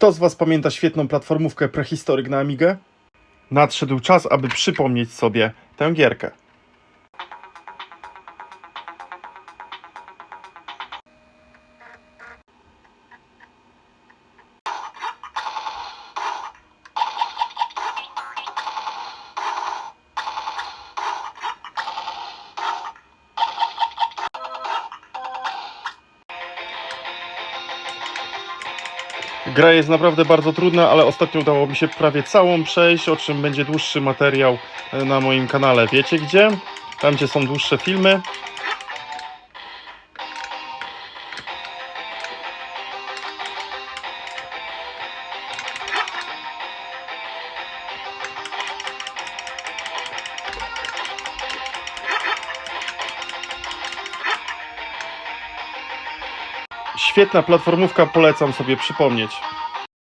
Kto z Was pamięta świetną platformówkę Prehistoryk na Amigę? Nadszedł czas, aby przypomnieć sobie tę gierkę. Gra jest naprawdę bardzo trudna, ale ostatnio udało mi się prawie całą przejść, o czym będzie dłuższy materiał e, na moim kanale. Wiecie gdzie? Tam, gdzie są dłuższe filmy. Świetna platformówka, polecam sobie przypomnieć.